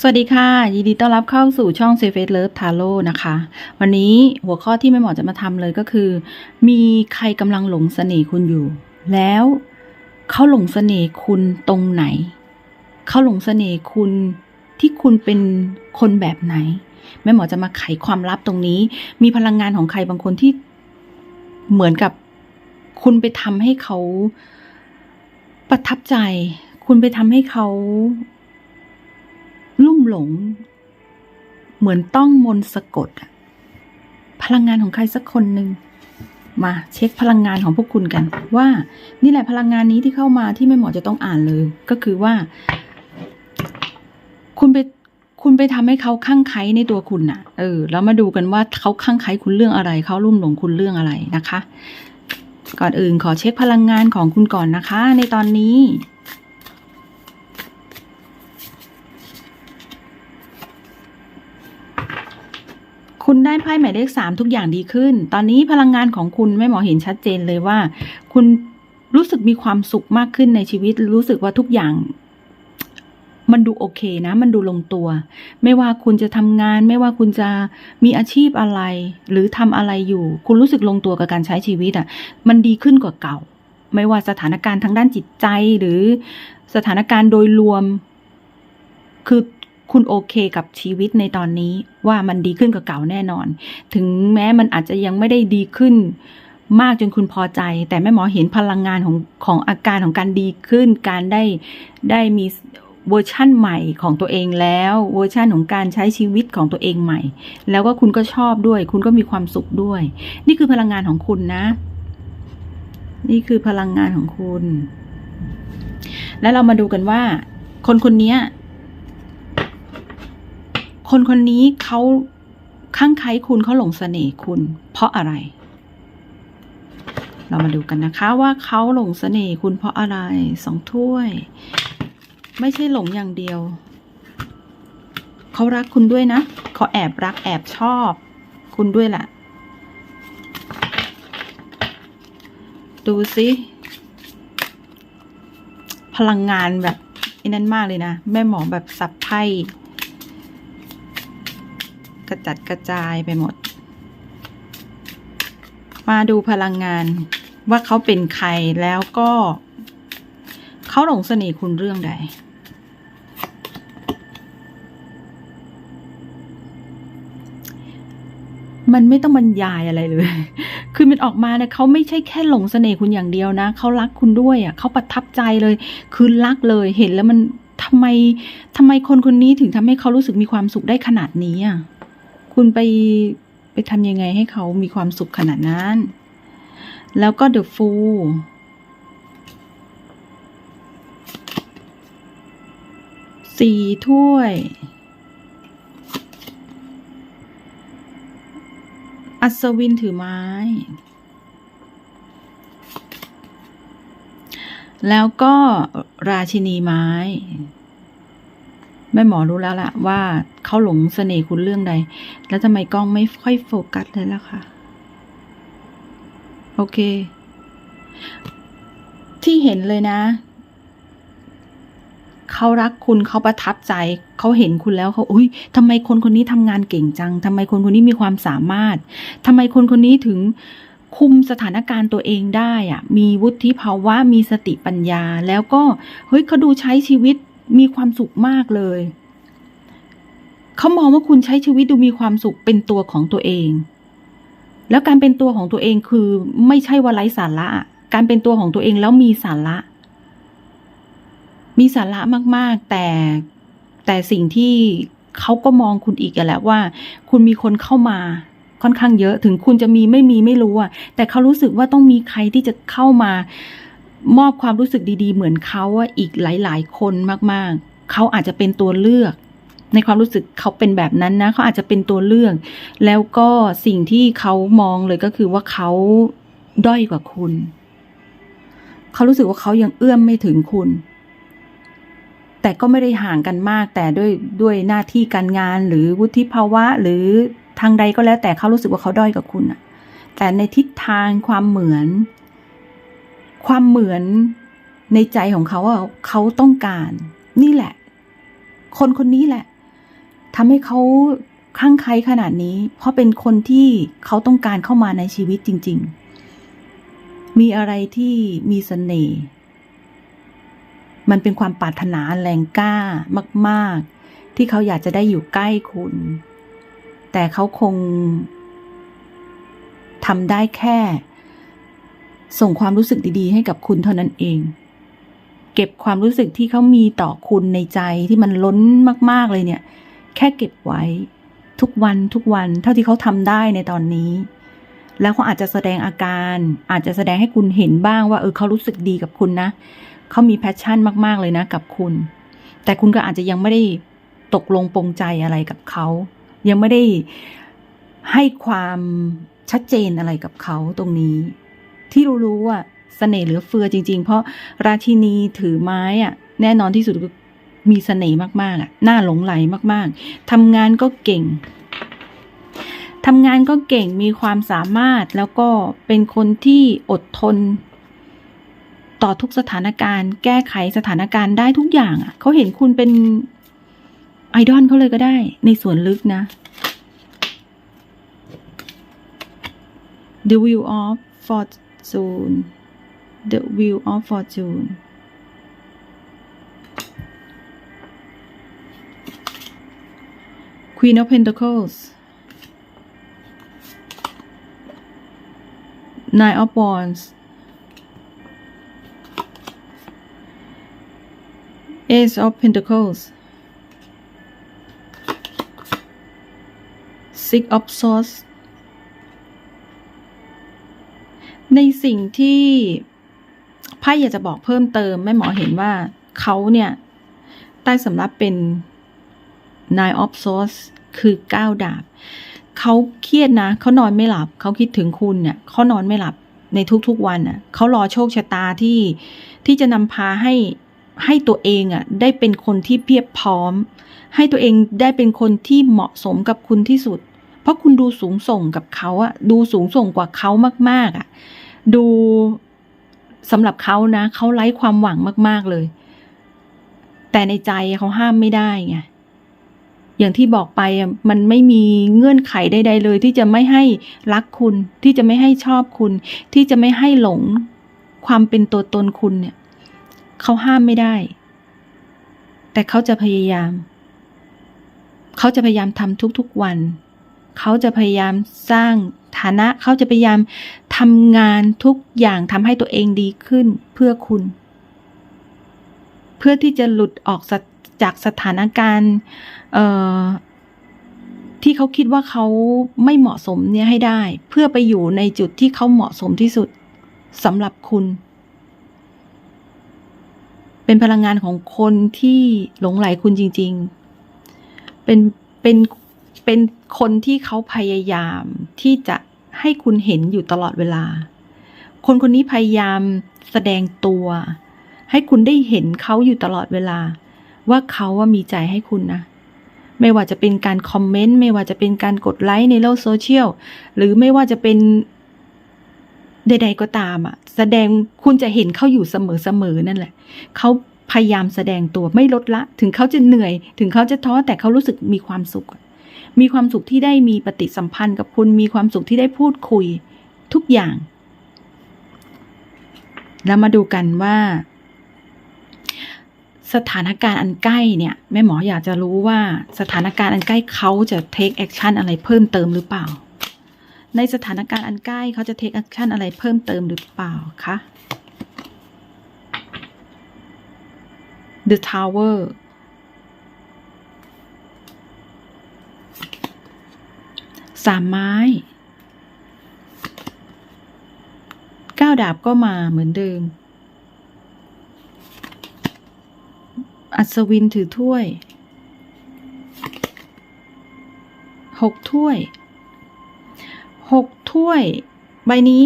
สวัสดีค่ะ ยินดีต้อนรับเข้าสู่ช่อง s a f e Love Tarot นะคะ วันนี้หัวข้อที่แม่หมอจะมาทำเลยก็คือ มีใครกำลังหลงเสน่ห์คุณอยู่ แล้วเขาหลงเสน่ห์คุณตรงไหน เขาหลงเสน่ห์คุณที่คุณเป็นคนแบบไหน แม่หมอจะมาไขความลับตรงนี้ มีพลังงานของใครบางคนที่เหมือนกับคุณไปทำให้เขาประทับใจ คุณไปทำให้เขา ลุ่มหลง เหมือนต้องมนต์สะกดพลังงานของใครสักคนหนึ่งมาเช็คพลังงานของพวกคุณกัน ว่านี่แหละพลังงานนี้ที่เข้ามาที่แม่เหมอจะต้องอ่านเลย ก็คือว่า คุณไปคุณไปทำให้เขาข้างไคในตัวคุณน่ะ เออ แล้วมาดูกันว่าเขาข้างไคคุณเรื่องอะไร เขาลุ่มหลงคุณเรื่องอะไรนะคะ ก่อนอื่นขอเช็คพลังงานของคุณก่อนนะคะ ในตอนนี้ คุณได้ไพ่หมายเลขสามทุกอย่างดีขึ้น ตอนนี้พลังงานของคุณแม่หมอเห็นชัดเจนเลยว่า คุณรู้สึกมีความสุขมากขึ้นในชีวิต รู้สึกว่าทุกอย่าง มันดูโอเคนะ มันดูลงตัว ไม่ว่าคุณจะทำงาน ไม่ว่าคุณจะมีอาชีพอะไร หรือทำอะไรอยู่ คุณรู้สึกลงตัวกับการใช้ชีวิตอะ มันดีขึ้นกว่าเก่า ไม่ว่าสถานการณ์ทางด้านจิตใจหรือสถานการณ์โดยรวม คือ คุณโอเคกับชีวิตในตอนนี้ว่ามันดีขึ้นกว่าเก่าแน่นอน ถึงแม้มันอาจจะยังไม่ได้ดีขึ้น มากจนคุณพอใจ แต่แม่หมอเห็นพลังงานของของอาการของการดีขึ้น การได้ได้มีเวอร์ชั่นใหม่ของตัวเองแล้วเวอร์ชั่นของการใช้ชีวิตของตัวเองใหม่ แล้วก็คุณก็ชอบด้วย คุณก็มีความสุขด้วย นี่คือพลังงานของคุณนะ นี่คือพลังงานของคุณ แล้วเรามาดูกันว่า คนคนนี้ คนคนนี้เขาข้างใครคุณเขาหลงเสน่ห์คุณ เพราะอะไร เรามาดูกันนะคะว่าเขาหลงเสน่ห์คุณเพราะอะไรสองถ้วย ไม่ใช่หลงอย่างเดียว เขารักคุณด้วยนะเขาแอบรักแอบชอบ คุณด้วยแหละดูสิพลังงานแบบนั้นมากเลยนะ แม่หมอแบบสับไพ่ กระจัดกระจายไปหมด มาดูพลังงานว่าเขาเป็นใครแล้วก็ เขาหลงเสน่ห์คุณเรื่องใดมันไม่ต้องบรรยายอะไรเลย คือมันออกมาเนี่ยเขาไม่ใช่แค่หลงเสน่ห์คุณอย่างเดียวนะ เขารักคุณด้วยอะเขาประทับใจเลย คือรักเลย เห็นแล้วมันทำไมทำไมคนคนนี้ถึงทำให้เขารู้สึกมีความสุขได้ขนาดนี้อะ คุณไปไปทำยังไงให้เขามีความสุขขนาดนั้น แล้วก็ The Fool สี่ถ้วยอัศวินถือไม้ แล้วก็ราชินีไม้ แม่หมอรู้แล้วล่ะ ว่าเขาหลงเสน่ห์คุณเรื่องใด แล้วทำไมกล้องไม่ค่อยโฟกัสเลยล่ะคะโอเค ที่เห็นเลยนะเขารักคุณเขาประทับใจเขาเห็นคุณแล้วเขาอุ้ยทำไมคนคนนี้ทำงานเก่งจังทำไมคนคนนี้มีความสามารถทำไมคนคนนี้ถึงคุมสถานการณ์ตัวเองได้อะมีวุฒิภาวะมีสติปัญญา แล้วก็เฮ้ยเขาดูใช้ชีวิต มีความสุขมากเลย เขามองว่าคุณใช้ชีวิตดูมีความสุขเป็นตัวของตัวเอง แล้วการเป็นตัวของตัวเองคือไม่ใช่ว่าไร้สาระ การเป็นตัวของตัวเองแล้วมีสาระ มีสาระมาก ๆ แต่แต่สิ่งที่เขาก็มองคุณอีกแหละว่า คุณมีคนเข้ามาค่อนข้างเยอะถึงคุณจะมีไม่มีไม่รู้อะแต่เขารู้สึกว่าต้องมีใครที่จะเข้ามา มอบความรู้สึกดีๆ เหมือนเขาอีกหลาย ๆ คนมากๆ เขาอาจจะเป็นตัวเลือก ในความรู้สึกเขาเป็นแบบนั้นนะ เขาอาจจะเป็นตัวเลือก แล้วก็สิ่งที่เขามองเลยก็คือว่าเขาด้อยกว่าคุณ เขารู้สึกว่าเขายังเอื้อมไม่ถึงคุณ แต่ก็ไม่ได้ห่างกันมาก แต่ด้วยด้วยหน้าที่การงานหรือวุฒิภาวะ หรือทางใดก็แล้วแต่เขารู้สึกว่าเขาด้อยกว่าคุณอะแต่ในทิศทางความเหมือน ความเหมือนในใจของเขาว่าเขาต้องการ นี่แหละ คนคนนี้แหละทำให้เขาคลั่งไคล้ขนาดนี้ เพราะเป็นคนที่เขาต้องการเข้ามาในชีวิตจริง ๆ มีอะไรที่มีเสน่ห์มันเป็นความปรารถนาแรงกล้ามาก ๆ ที่เขาอยากจะได้อยู่ใกล้คุณ แต่เขาคงทำได้แค่ ส่งความรู้สึกดีๆ ให้กับคุณเท่านั้นเอง เก็บความรู้สึกที่เขามีต่อคุณในใจที่มันล้นมาก ๆเลยเนี่ย แค่เก็บไว้ทุกวันทุกวันเท่าที่เขาทำได้ในตอนนี้ แล้วเขาอาจจะแสดงอาการ อาจจะแสดงให้คุณเห็นบ้างว่า เออเขารู้สึกดีกับคุณนะเขามีแพชชั่นมาก ๆเลยนะกับคุณ แต่คุณก็อาจจะยังไม่ได้ตกลงปรงใจอะไรกับเขายังไม่ได้ให้ความชัดเจนอะไรกับเขาตรงนี้ ที่รู้ๆว่าเสน่ห์เหลือเฟือจริง ๆ เพราะราชินีถือไม้อะ แน่นอนที่สุดมีเสน่ห์มากๆอะน่าหลงไหลมากๆทำงานก็เก่งทำงานก็เก่งมีความสามารถแล้วก็เป็นคนที่อดทน ต่อทุกสถานการณ์ แก้ไขสถานการณ์ได้ทุกอย่างอะเขาเห็นคุณเป็นไอดอลเขาเลยก็ได้ ในส่วนลึกนะ The Wheel of Fortune Soon. The Wheel of Fortune. Queen of Pentacles. Nine of Wands. Ace of Pentacles. Six of Swords ในสิ่งที่ไพ่อยากจะบอกเพิ่มเติมแม่หมอเห็นว่าเขาเนี่ย ใต้สำรับเป็น Nine of Swords คือเก้าดาบเขาเครียดนะเขานอนไม่หลับเขาคิดถึงคุณเนี่ยเขานอนไม่หลับในทุกๆวันน่ะเขารอโชคชะตาที่ที่จะนำพาให้ให้ตัวเองอะได้เป็นคนที่เพียบพร้อม ให้ตัวเองได้เป็นคนที่เหมาะสมกับคุณที่สุด เพราะคุณดูสูงส่งกับเขาอะดูสูงส่งกว่าเขามากๆอะ ดูสำหรับเขานะเขาไร้ความหวังมาก ๆเลย แต่ในใจเขาห้ามไม่ได้ไงอย่างที่บอกไปมันไม่มีเงื่อนไขใดๆเลย ที่จะไม่ให้รักคุณ ที่จะไม่ให้ชอบคุณ ที่จะไม่ให้หลงความเป็นตัวตนคุณเนี่ยเขาห้ามไม่ได้ แต่เขาจะพยายาม เขาจะพยายามทำทุกๆวัน เขาจะพยายามสร้างฐานะ เขาจะพยายาม ทำงานทุกอย่างทำให้ตัวเองดีขึ้นเพื่อคุณ เพื่อที่จะหลุดออกจากสถานการณ์ที่เขาคิดว่าเขาไม่เหมาะสมเนี่ยให้ได้ เพื่อไปอยู่ในจุดที่เขาเหมาะสมที่สุดสำหรับคุณ เป็นพลังงานของคนที่หลงไหลคุณจริง ๆ เป็นเป็นเป็นคนที่เขาพยายามที่จะ ให้คุณเห็นอยู่ตลอดเวลา คนคนนี้พยายามแสดงตัว ให้คุณได้เห็นเขาอยู่ตลอดเวลา ว่าเขาว่ามีใจให้คุณนะ ไม่ว่าจะเป็นการคอมเมนต์ ไม่ว่าจะเป็นการกดไลค์ในโลกโซเชียล หรือไม่ว่าจะเป็นใดๆก็ตามอะ แสดงคุณจะเห็นเขาอยู่เสมอๆนั่นแหละ เขาพยายามแสดงตัวไม่ลดละ ถึงเขาจะเหนื่อย ถึงเขาจะท้อแต่เขารู้สึกมีความสุข มีความสุขที่ได้มีปฏิสัมพันธ์กับคุณ มีความสุขที่ได้พูดคุยทุกอย่าง แล้วมาดูกันว่า สถานการณ์อันใกล้เนี่ยแม่หมออยากจะรู้ว่าสถานการณ์อันใกล้เขาจะ take action อะไรเพิ่มเติมหรือเปล่า ในสถานการณ์อันใกล้เขาจะ take action อะไรเพิ่มเติมหรือเปล่าคะ The Tower สามไม้เก้าดาบก็มาเหมือนเดิม อัศวินถือถ้วยหกถ้วยหกถ้วย ใบนี้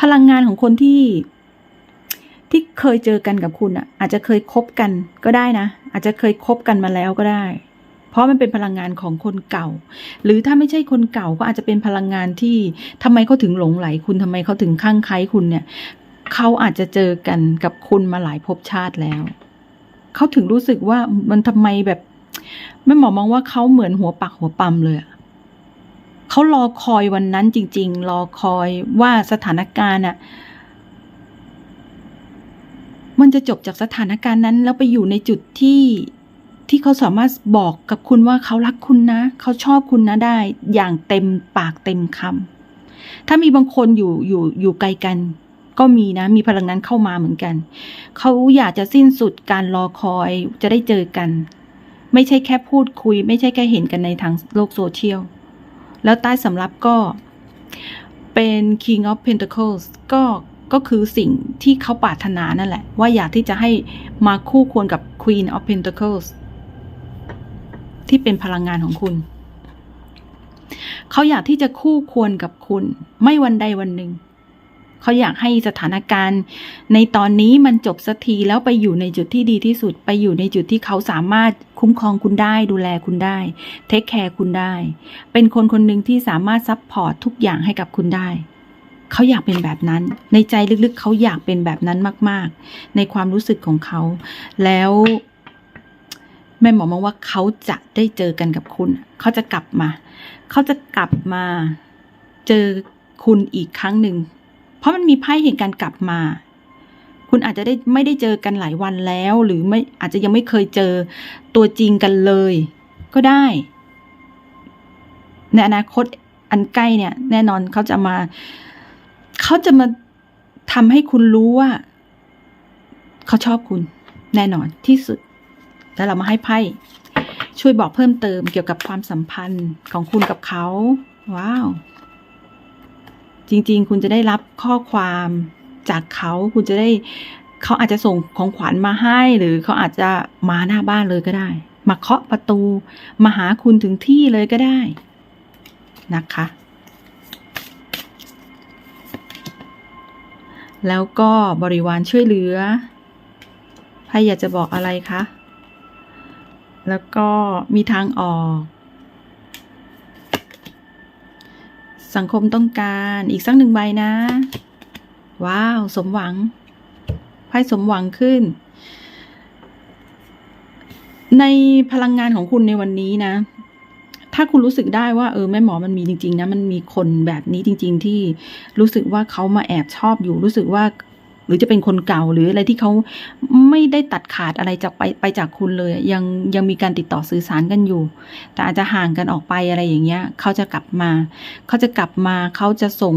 พลังงานของคนที่ที่เคยเจอกันกับคุณอะ อาจจะเคยคบกันก็ได้นะ อาจจะเคยคบกันมาแล้วก็ได้ เพราะมันเป็นพลังงานของคนเก่า หรือถ้าไม่ใช่คนเก่าก็อาจจะเป็นพลังงานที่ทำไมเขาถึงหลงไหลคุณทำไมเขาถึงข้างใครคุณเนี่ยเขาอาจจะเจอกันกับคุณมาหลายภพชาติแล้วเขาถึงรู้สึกว่ามันทำไมแบบแม่หมอมองว่าเขาเหมือนหัวปักหัวปั๊มเลยเขารอคอยวันนั้นจริง ๆ รอคอยว่าสถานการณ์อะมันจะจบจากสถานการณ์นั้น แล้วไปอยู่ในจุดที่ ที่เขาสามารถบอกกับคุณว่าเขารักคุณนะ เขาชอบคุณนะได้ อย่างเต็มปากเต็มคำถ้ามีบางคนอยู่อยู่อยู่ไกลกัน ก็มีนะ มีพลังนั้นเข้ามาเหมือนกัน เขาอยากจะสิ้นสุดการรอคอยจะได้เจอกัน ไม่ใช่แค่พูดคุย ไม่ใช่แค่เห็นกันในทางโลกโซเชียล แล้วใต้สำรับก็เป็น King of Pentacles ก็ก็คือสิ่งที่เขาปรารถนานั่นแหละ ว่าอยากที่จะให้มาคู่ควรกับ Queen of Pentacles ที่เป็นพลังงานของคุณ เขาอยากที่จะคู่ควรกับคุณ ไม่วันใดวันหนึ่ง เขาอยากให้สถานการณ์ ในตอนนี้มันจบสักทีแล้วไปอยู่ในจุดที่ดีที่สุด ไปอยู่ในจุดที่เขาสามารถคุ้มครองคุณได้ดูแลคุณได้ เทคแคร์คุณได้ เป็นคนคนหนึ่งที่สามารถซัพพอร์ตทุกอย่างให้กับคุณได้เขาอยากเป็นแบบนั้น ในใจลึกๆ เขาอยากเป็นแบบนั้นมาก ๆ ในความรู้สึกของเขา แล้ว แม่หมอมองว่าเขาจะได้เจอกันกับคุณ เขาจะกลับมา เขาจะกลับมาเจอคุณอีกครั้งหนึ่ง เพราะมันมีไพ่แห่งการกลับมา คุณอาจจะได้ไม่ได้เจอกันหลายวันแล้ว หรือไม่อาจจะยังไม่เคยเจอตัวจริงกันเลย ก็ได้ ในอนาคตอันใกล้เนี่ย แน่นอนเขาจะมา เขาจะมาทำให้คุณรู้ว่า เขาชอบคุณ แน่นอนที่สุด แล้วเรามาให้ไพ่ช่วยบอกเพิ่มเติมเกี่ยวกับความสัมพันธ์ของคุณกับเขา ว้าว จริง ๆ คุณจะได้รับข้อความจากเขาคุณจะได้เขาอาจจะส่งของขวัญมาให้ หรือเขาอาจจะมาหน้าบ้านเลยก็ได้ มาเคาะประตู มาหาคุณถึงที่เลยก็ได้นะคะ แล้วก็บริวารช่วยเหลือไพ่อยากจะบอกอะไรคะ แล้วก็มีทางออก สังคมต้องการอีกสักหนึ่งใบนะ ว้าว สมหวังไพ่สมหวังขึ้น ในพลังงานของคุณในวันนี้นะ ถ้าคุณรู้สึกได้ว่าเออแม่หมอมันมีจริง ๆ นะ มันมีคนแบบนี้จริง ๆ ที่รู้สึกว่าเขามาแอบชอบอยู่ รู้สึกว่า รือจะเป็นคนเก่าหรืออะไรที่เขาไม่ได้ตัดขาดอะไรจากไปไปจากคุณเลย ยังยังมีการติดต่อสื่อสารกันอยู่ แต่อาจจะห่างกันออกไปอะไรอย่างเงี้ยเขาจะกลับมา เขาจะกลับมาเขาจะส่ง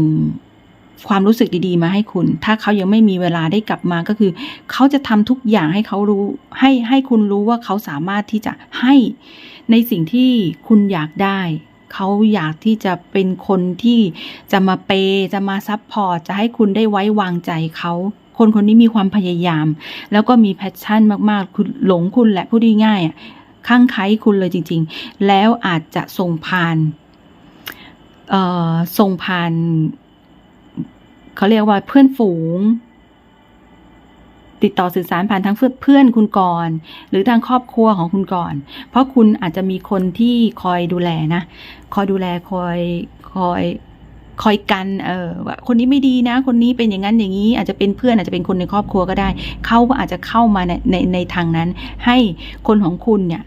ความรู้สึกดีๆมาให้คุณ ถ้าเขายังไม่มีเวลาได้กลับมาก็คือ เขาจะทำทุกอย่างให้เขารู้ ให้ให้คุณรู้ว่าเขาสามารถที่จะให้ในสิ่งที่คุณอยากได้ เขาอยากที่จะเป็นคนที่จะมาเปย์จะมาซัพพอร์ต จะให้คุณได้ไว้วางใจเขา คนคนนี้มีความพยายาม แล้วก็มีแพชชั่นมากๆ คุณหลงคุณและพูดง่ายๆอะข้างไคล้คุณเลยจริง ๆ แล้วอาจจะส่งผ่านเอ่อส่งผ่านเขาเรียกว่าเพื่อนฝูง ติดต่อสื่อสารผ่านทางเพื่อนคุณก่อน หรือทางครอบครัวของคุณก่อน เพราะคุณอาจจะมีคนที่คอยดูแลนะ คอยดูแลคอยคอย คอยกันเออว่าคนนี้ไม่ดีนะ คนนี้เป็นอย่างนั้นอย่างนี้ อาจจะเป็นเพื่อนอาจจะเป็นคนในครอบครัวก็ได้ เขาก็อาจจะเข้ามาในในในทางนั้น ให้คนของคุณเนี่ย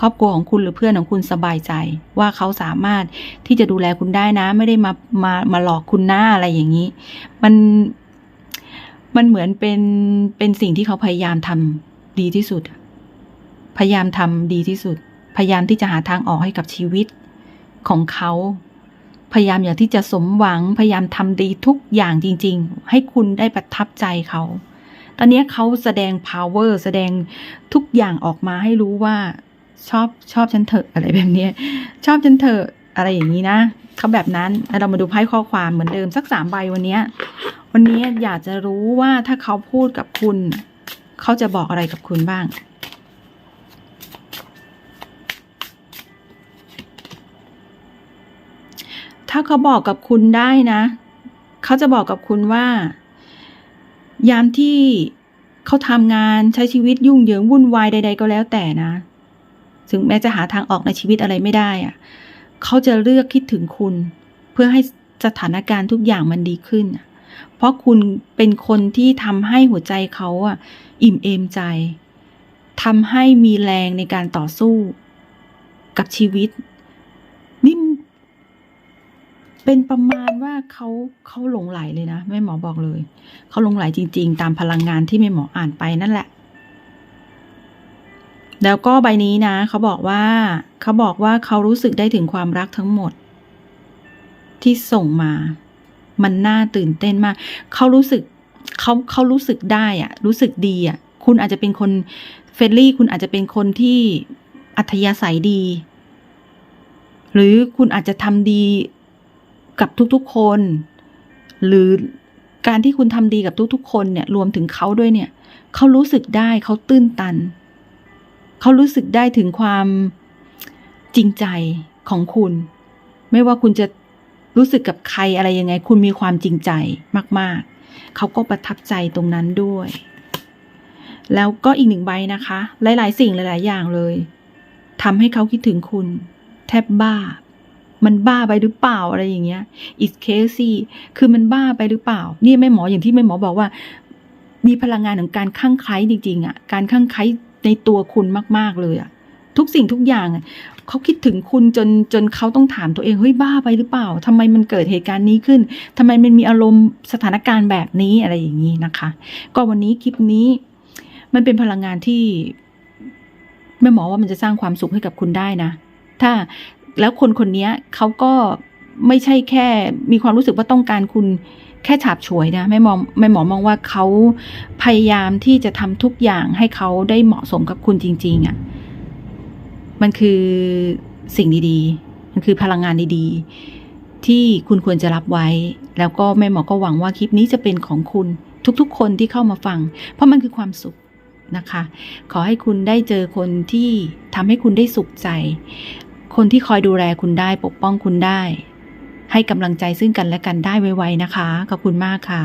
ครอบครัวของคุณหรือเพื่อนของคุณสบายใจ ว่าเขาสามารถที่จะดูแลคุณได้นะ ไม่ได้มามามาหลอกคุณหน้าอะไรอย่างนี้ มันมันเหมือนเป็นเป็นสิ่งที่เขาพยายามทำดีที่สุด พยายามทำดีที่สุด พยายามที่จะหาทางออกให้กับชีวิตของเขา พยายามอย่างที่จะสมหวัง พยายามทำดีทุกอย่างจริง ๆ ให้คุณได้ประทับใจเขา ตอนนี้เขาแสดง power แสดงทุกอย่างออกมาให้รู้ว่าชอบชอบฉันเถอะอะไรแบบนี้ ชอบฉันเถอะอะไรอย่างนี้นะเขาแบบนั้นเรามาดูไพ่ข้อความเหมือนเดิมสักสามใบวันนี้ วันนี้อยากจะรู้ว่าถ้าเขาพูดกับคุณ เขาจะบอกอะไรกับคุณบ้าง ถ้าเขาบอกกับคุณได้นะ เขาจะบอกกับคุณว่า ยามที่เขาทำงานใช้ชีวิตยุ่งเหยิงวุ่นวายใด ๆ ก็แล้วแต่นะ ถึงแม้จะหาทางออกในชีวิตอะไรไม่ได้อะเขาจะเลือกคิดถึงคุณ เพื่อให้สถานการณ์ทุกอย่างมันดีขึ้น เพราะคุณเป็นคนที่ทำให้หัวใจเขาอะ อิ่มเอมใจทำให้มีแรงในการต่อสู้ กับชีวิต นี่ เป็นประมาณว่าเขาเขาหลงไหลเลยนะแม่หมอบอกเลย เขาหลงไหลจริง ๆ ตามพลังงานที่แม่หมออ่านไปนั่นแหละ แล้วก็ใบนี้นะเขาบอกว่าเขาบอกว่าเขารู้สึกได้ถึงความรักทั้งหมด ที่ส่งมา มันน่าตื่นเต้นมาก เขารู้สึกเขาเขารู้สึกได้อะรู้สึกดีอะคุณอาจจะเป็นคนเฟรนลี่ คุณอาจจะเป็นคนที่อัธยาศัยดี หรือคุณอาจจะทำดี กับทุกๆคน หรือการที่คุณทำดีกับทุกๆ คนเนี่ยรวมถึงเขาด้วยเนี่ยเขารู้สึกได้เขาตื้นตัน เขารู้สึกได้ถึงความจริงใจของคุณ ไม่ว่าคุณจะรู้สึกกับใครอะไรยังไง คุณมีความจริงใจมาก ๆ เขาก็ประทับใจตรงนั้นด้วย แล้วก็อีกหนึ่งใบนะคะ หลาย ๆ สิ่งหลาย ๆ อย่างเลยทำให้เขาคิดถึงคุณ แทบบ้า มันบ้าไปหรือเปล่าอะไรอย่างเงี้ย is crazy คือมันบ้าไปหรือเปล่า นี่แม่หมออย่างที่แม่หมอบอกว่า มีพลังงานของการข้างไคล้จริงๆอะ การข้างไคล้ในตัวคุณมากๆเลยอะ ทุกสิ่งทุกอย่างเขาคิดถึงคุณจนจนเขาต้องถามตัวเองเฮ้ยบ้าไปหรือเปล่าทำไมมันเกิดเหตุการณ์นี้ขึ้นทำไมมันมีอารมณ์สถานการณ์แบบนี้อะไรอย่างนี้นะคะ ก็วันนี้คลิปนี้ มันเป็นพลังงานที่แม่หมอว่ามันจะสร้างความสุขให้กับคุณได้นะ ถ้า แล้วคนคนนี้เขาก็ไม่ใช่แค่มีความรู้สึกว่าต้องการคุณแค่ฉาบฉวยนะแม่มองแม่หมอมองว่าเขาพยายามที่จะทำทุกอย่างให้เขาได้เหมาะสมกับคุณจริง ๆอะ่ะมันคือสิ่งดีๆ มันคือพลังงานดีๆ ที่คุณควรจะรับไว้ แล้วก็แม่หมอก็หวังว่าคลิปนี้จะเป็นของคุณทุกๆ คนที่เข้ามาฟัง เพราะมันคือความสุขนะคะ ขอให้คุณได้เจอคนที่ทำให้คุณได้สุขใจ คนที่คอยดูแลคุณได้ปกป้องคุณได้ ให้กำลังใจซึ่งกันและกันได้ไวๆนะคะ ขอบคุณมากค่ะ